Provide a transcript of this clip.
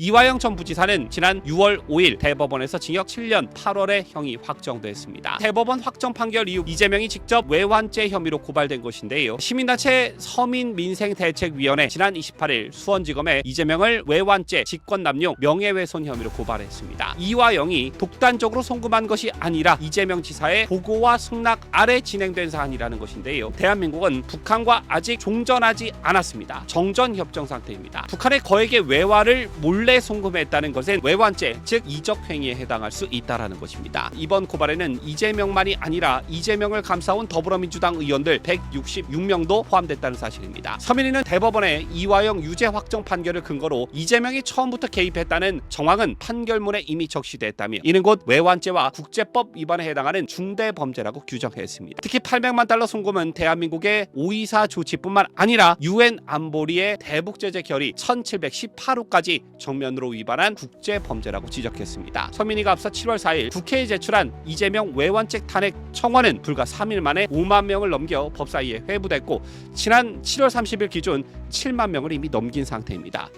이화영 전 부지사는 지난 6월 5일 대법원에서 징역 7년 8월에 형이 확정됐습니다. 대법원 확정 판결 이후 이재명이 직접 외환죄 혐의로 고발된 것인데요. 시민단체 서민민생대책위원회 지난 28일 수원지검에 이재명을 외환죄, 직권남용, 명예훼손 혐의로 고발했습니다. 이화영이 독단적으로 송금한 것이 아니라 이재명 지사의 보고와 승낙 아래 진행된 사안이라는 것인데요. 대한민국은 북한과 아직 종전하지 않았습니다. 정전 협정 상태입니다. 북한의 거액의 외화를 몰래 송금했다는 것은 외환죄, 즉 이적 행위에 해당할 수 있다라는 것입니다. 이번 고발에는 이재명만이 아니라 이재명을 감싸온 더불어민주당 의원들 166명도 포함됐다는 사실입니다. 서민이는 대법원의 이화영 유죄 확정 판결을 근거로 이재명이 처음부터 개입했다는 정황은 판결문에 이미 적시됐다며 이는 곧 외환죄와 국제법 위반에 해당하는 중대 범죄라고 규정했습니다. 특히 800만 달러 송금은 대한민국의 524 조치뿐만 아니라 유엔 안보리의 대북 제재 결의 1718호까지 정면으로 위반한 국제 범죄라고 지적했습니다. 서민이가 앞서 7월 4일 국회에 제출한 이재명 외환책 탄핵 청원은 불과 3일 만에 5만 명을 넘겨 법사위에 회부됐고 지난 7월 30일 기준 7만 명을 이미 넘긴 상태입니다.